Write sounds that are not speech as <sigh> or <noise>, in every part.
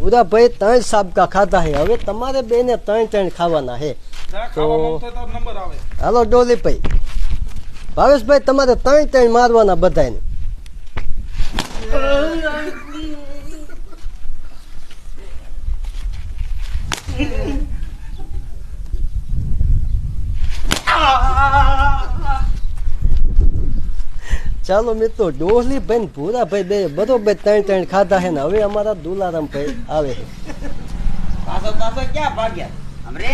ઉદા ભાઈ ત્રણ સાબકા ખાધા હે હવે તમારે બે ને ત્રણ ત્રણ ખાવાના હે હોય તો હાલો ડોલી ભાઈ. ભાવેશભાઈ તમારે ત્રણ ત્રણ મારવાના બધાને ચાલો મિત્રો ડોહલી ભાઈ ભૂરા ભાઈ બે બરોબર ત્રણ ત્રણ ખાધા હે ને હવે અમારા દુલારામ ભાઈ આવે પાછો પાછો ક્યાં ભાગ્યા? હમરે?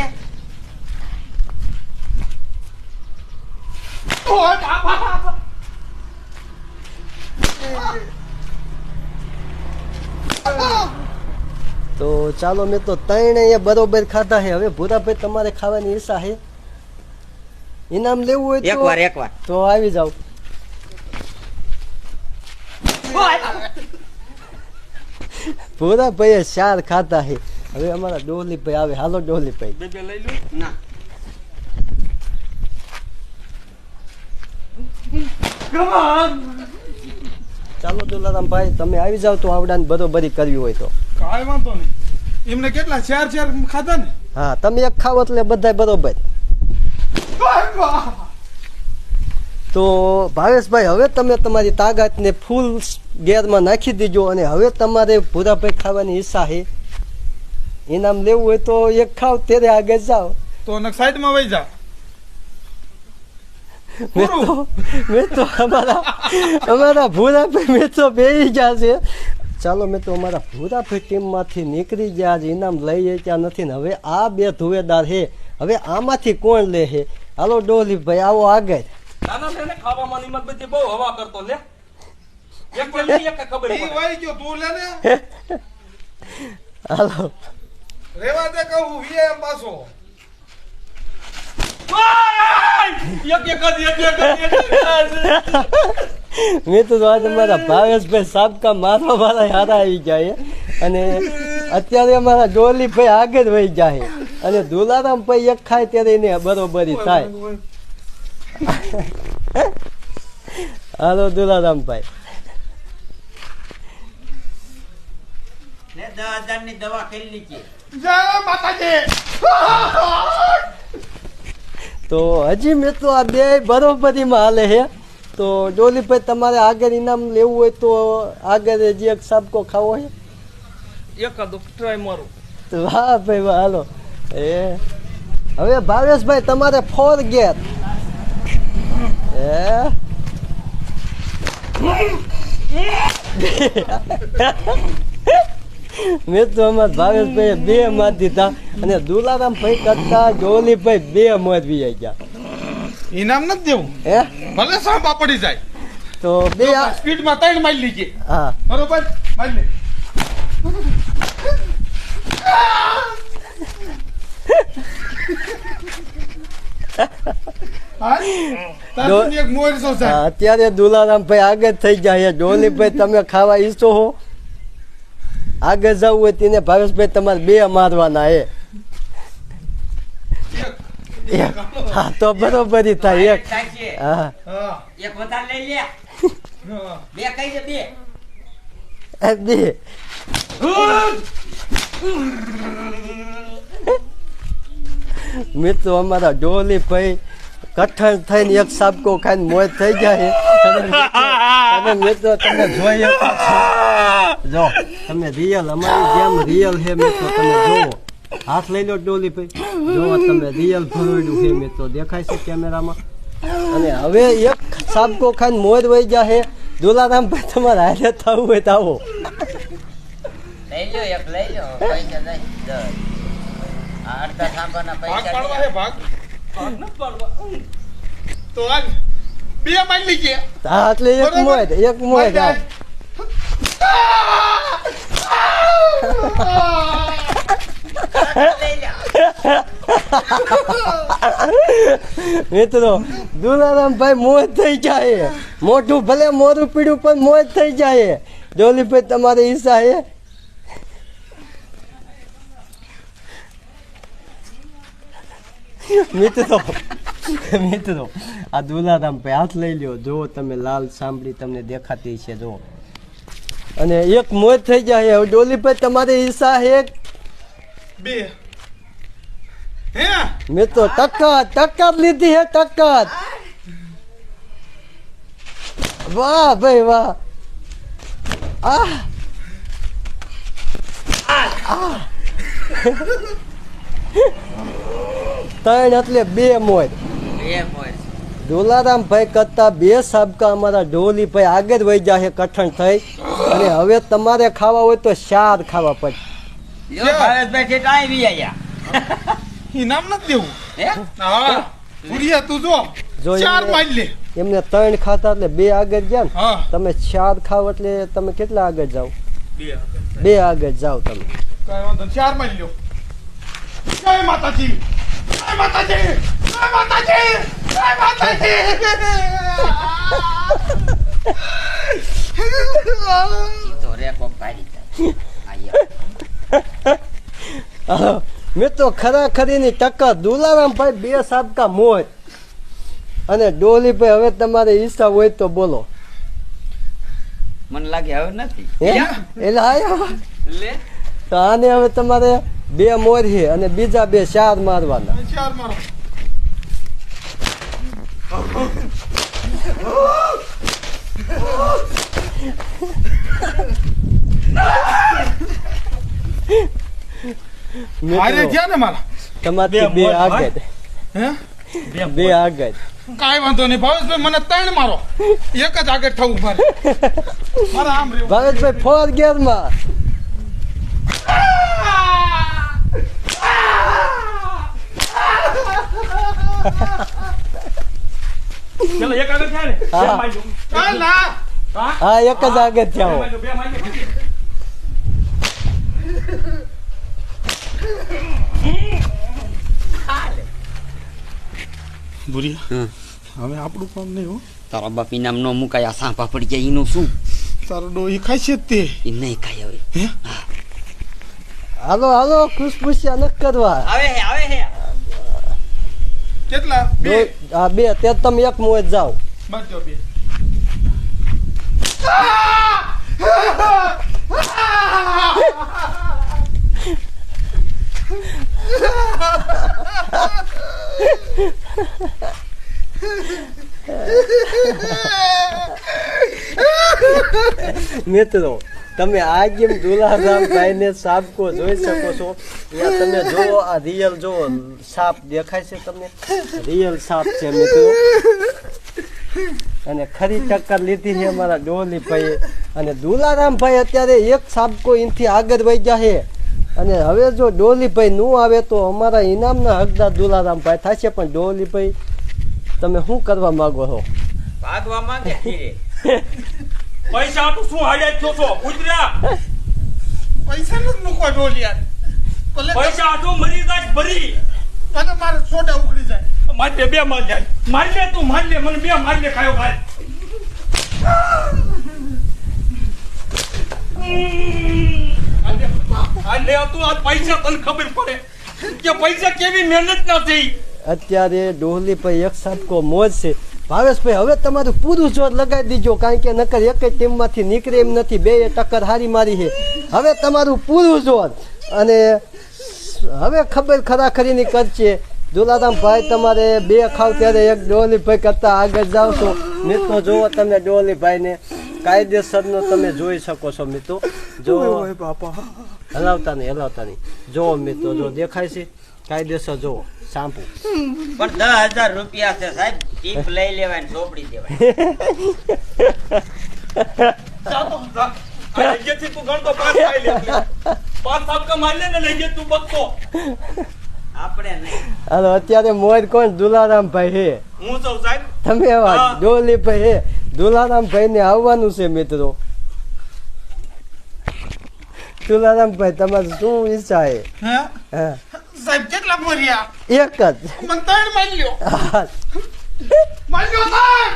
તો ચાલો મેં તો ત્રણે બરોબર ખાધા હે હવે ભૂરાભાઈ તમારે ખાવાની ઈચ્છા હે ઇનામ લેવું હોય એક તો વાર એક વાર તો આવી જાવ ભૂરાભાઈએ ચાર ખાધા છે. હવે અમારા ડોલીભાઈ આવે. હાલો ડોલીભાઈ. બે બે લઈ લો. ના. ચાલો દુલારામભાઈ તમે આવી જાવ તો આવડાને બરોબરી કરવી હોય તો. કાંઈ વાંધો નહીં. એમને કેટલા? ચાર ચાર ખાધા ને? હા તમે એક ખાવ એટલે બધાય બરોબર. તો ભાવેશભાઈ હવે તમે તમારી તાકાતને ફૂલ ગેરમાં નાખી દીજો અને હવે તમારે ભૂરાભાઈ ખાવાની ઈચ્છા છે. ઇનામ લેવું હોય તો એક ખાવ ત્યારે આગળ જાઓ. તો સાઈડમાં વહી જા. મેં તો મેં તો અમારા અમારા ભૂરાભાઈ મેં તો બેસી ગયા છે. ચાલો મેં તો અમારા ભૂરાભાઈ ટીમમાંથી નીકળી ગયા છે ઇનામ લઈ ત્યાં નથી ને હવે આ બે ધુવેદાર છે. હવે આમાંથી કોણ લે છે? હાલો ડોલીભાઈ આવો આગળ. નાના છે ને ખાવામાં બધી બહુ હવા કરતો લે. હાલો રેવા દે કહું વીએ પાછો એક એક જ એક એક જ, એક એક જ. મેં તો આજે ભાવેશભાઈ સાબકા મારવા વાળા હારા આવી જાય અને અત્યારે અમારા ડોલીભાઈ આગળ વહી જાય અને દુલારામ ભાઈ એક ખાય ત્યારે એને બરોબરી થાય હાલો દુલારામભાઈ ને દસ હજારની દવા ખેલી લીધી. જય માતાજી! તો હજી મેં તો આ બે બરોબરીમાં હાલે છે તો ડોલીભાઈ તમારે આગળ ઇનામ લેવું હોય તો આગળ હજી એક સાબકો ખાવો છે એકાદો ટ્રાય મારો. તો વાહ ભાઈ વાહ હાલો. એ હવે ભાવેશભાઈ તમારે ફોર ગેર એ. <laughs> <laughs> મેં તો અમારા ભાવેશભાઈ બે માર દીધા અને દુલારામ ભાઈ કરતા જોલીભાઈ બે ગયા. ઇનામ નથી દેવું? હે? ભલે સાંભા પડી જાય. તો બે સ્પીડમાં ત્રણ માઇલ લીજે. હા. બરોબર? માઇલ લે. હા? તારું એક મોરસો હા, સાહેબ અત્યારે દુલારામ ભાઈ આગળ થઈ જાય ડોલીભાઈ તમે ખાવા ઈચ્છો હો? આગળ જવું હોય તેને ભાવેશભાઈ તમારે બે મારવાના એ હા તો બરોબર થાય એક. થાય હા. હા. એક વધારે લઈ લે. બે કઈ છે બે. બે. મિત્રો અમારા ડોલીભાઈ કઠણ થઈને એક સાબકો ખાઈને મોજ થઈ જાય. <laughs> અને મિત્રો- તમે જોઈ શકો છો. જો તમે રિયલ અમારી જેમ રિયલ હે મિત્રો તમે જુઓ. હાથ લઈ લો ડોલી ડોલીભાઈ જો તમે રિયલ ભરોડ્યું છે મિત્રો. દેખાય છે કેમેરામાં? અને હવે એક સાબકો ખાઈને મોર વહી ગયા દુલારામ ભાઈ તમારે હારે થવું હોય તો આવો. લઈ લો એક લઈ લો પૈસા દસ. આ અડધા સાંભાના પૈસા પાડવા હે ભાગ. ભાગ નથી પાડવા. તો આજ બે માઇલ લીજે હા એટલે એક મોય એક મોય હા. લઈ લે મિત્રો દુલારામભાઈ મોજ થઈ જાય. મોઢું ભલે મોરું પીડ્યું પણ મોજ થઈ જાય. ડોલીભાઈ તમારી ઈચ્છા છે મિત્રો મિત્રો, આ દુલારામ ભાઈ હાથ લઈ લ્યો. જો તમે લાલ સાંભળી તમને દેખાતી છે, જો. અને એક મોજ થઈ જાય હવે પર તમારે ઈચ્છા એક બે. હે? મેં તો ટક્કર ટક્કર લીધી હે ટક્કર વાહ ભાઈ વાહ. આહ. આહ. ત્રણ એટલે બે મોજ બે મોજ ડોલારામ ભાઈ કરતા બે સાબકા અમારા ઢોલીભાઈ આગળ વહી જાય કઠણ થઈ. અને હવે તમારે ખાવા હોય તો શાર ખાવા પડે. આયા ઇનામ નથી દેવું. હે? હા. ભૂરિયા તું જો. જો ચાર એમને- મારી લે. એમને ત્રણ ખાતા એટલે બે આગળ ગયા ને. તમે ચાર ખાવ એટલે તમે કેટલા આગળ જાઓ? બે બે આગળ જાઓ તમે. કઈ વાંધો નહીં, ચાર મારી લ્યો. જય માતાજી. જય માતાજી. જય માતાજી. મેં તો ખરાખરીની ટક્કર દુલારામભાઈ બે સાબકા મોજ અને ડોલી ભાઈ હવે તમારે ઈચ્છા હોય તો બોલો. મને લાગે હવે નથી. એટલે આયા? તો આને હવે તમારે બે મોર છે અને બીજા બે ચાર મારવાના. ચાર મારો. હારે ગયા ને મારા તમારથી બે આગળ હે બે આગળ કાંઈ વાંધો નહીં ભાવેશભાઈ મને ત્રણ મારો એક જ આગળ થવું મારે મારે આમ રહેવું ભાવેશભાઈ ફોર ગેરમાં ચાલો એક આગળ થયા ને બે હા. ચાલ ના. હા? હા એક જ આગળ થયા બે. હવે આપણું કામ નહીં હો. તારા બાપ ઇનામ નો મુકાય આ સાંભા પડી ગયા એનું શું? તારો ડોહી એ ખાય છે જ તે. એ નહીં ખાય હવે. હે? હાલો હાલો ખુશપુશિયા ન કરવા. હવે હે કેટલા બે દો- હા બે તે તમે એક મોજ જાઓ બાજુ બે મિત્રો તમે આ જેમ દુલારામ ભાઈને સાપકો જોઈ શકો છો. અહીંયા તમે જો આ રિયલ જો સાપ દેખાય છે તમને? રિયલ સાપ છે મિત્રો. અને ખરી ટક્કર લીધી છે અમારા ડોલી ભાઈ અને દુલારામ ભાઈ અત્યારે એક સાપકો એનથી આગળ વહી જાય અને હવે જો ડોલીભાઈ નું આવે તો અમારા ઇનામના હકદાર દુલારામ ભાઈ થશે. પણ ડોલીભાઈ તમે શું કરવા માંગો છો? ભાગવા માંગે <laughs> પૈસા તો શું હાડ્યા છો છો? ઉતર્યા. પૈસા નથી મૂકવા ડોલિયા ભલે પૈસા આટલું મરી જાય ભરી. તને મારે છોટા ઉખડી જાય. મારી બે માર જાય મારી લે તું મારી લે. મને બે મારી લે ખાયો ભાઈ. આ લે તું આ પૈસા તને ખબર પડે કે પૈસા કેવી મહેનત ના થઈ. અત્યારે ડોહલી પર એક સાપકો મોજ છે. ભાવેશભાઈ હવે તમારું પૂરું જોર લગાવી દીજો કારણ કે નકર એક જ ટીમમાંથી નીકળે એમ નથી બે ટક્કર હારી મારી છે. હવે તમારું પૂરું જોર. અને હવે ખબર ખરાખરીની કરશે. દુલારામ ભાઈ તમારે બે ખાવ ત્યારે એક ડોલીભાઈ કરતાં આગળ જાઓ છો. મિત્રો જુઓ તમે ડોલીભાઈને. કાયદેસરનો તમે જોઈ શકો છો મિત્રો. જો બાપા હલાવતા નહીં હલાવતા નહીં જુઓ મિત્રો જો દેખાય છે. કાયદેસર જો શાંપુ પણ દસ હજાર રૂપિયા છે સાહેબ ટીપ લઈ લેવાય ને ચોપડી દેવાય. હાલો અત્યારે મોર કોણ? દુલારામ ભાઈ હે. હું સૌ સાહેબ. તમે એવા હા. ડોલી ભાઈ હે. દુલારામ ભાઈ ને આવવાનું છે મિત્રો. દુલારામ ભાઈ તમારે શું ઈચ્છા હે? હા, સાહેબ કેટલા ભર્યા? એક જ. મને ત્રણ માલ્યો. હા, માલ્યો ત્રણ.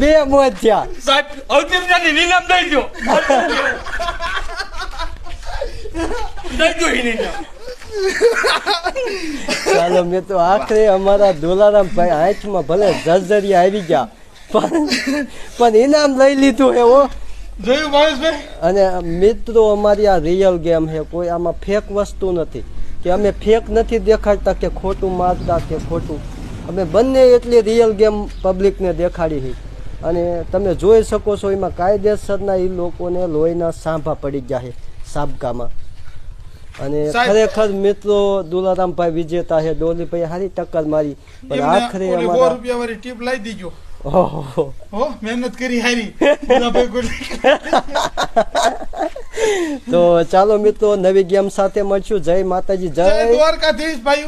બે મોત થયા. સાહેબ અવતીર્યાની નીલામ દઈ દો દઈ દો એને ચાલો મિત્રો આખરે અમારા દોલારામ ભાઈ આંખમાં ભલે જર્જરિયા આવી ગયા. પણ પણ ઇનામ લઈ લીધું એવો જોયું ભાવેશભાઈ અને મિત્રો અમારી આ રિયલ ગેમ છે કોઈ આમાં ફેક વસ્તુ નથી. કે અમે ફેક નથી દેખાડતા કે ખોટું મારતા કે ખોટું. અમે બંને એટલી રિયલ ગેમ પબ્લિકને દેખાડી છે. અને તમે જોઈ શકો છો એમાં કાયદેસરના એ લોકોને લોહીના સાંભા પડી ગયા છે સાબકામાં. અને ખરેખર મિત્રો દુલારામભાઈ વિજેતા છે ડોલીભાઈ સારી ટક્કર મારી. પણ આખરે અમારા રૂપિયા વાળી ટીપ લાવી દીજો. ઓહો. મહેનત કરી હારી. તો ચાલો મિત્રો નવી ગેમ સાથે મળશું. જય માતાજી જય જય દ્વારકાધીશ ભાઈ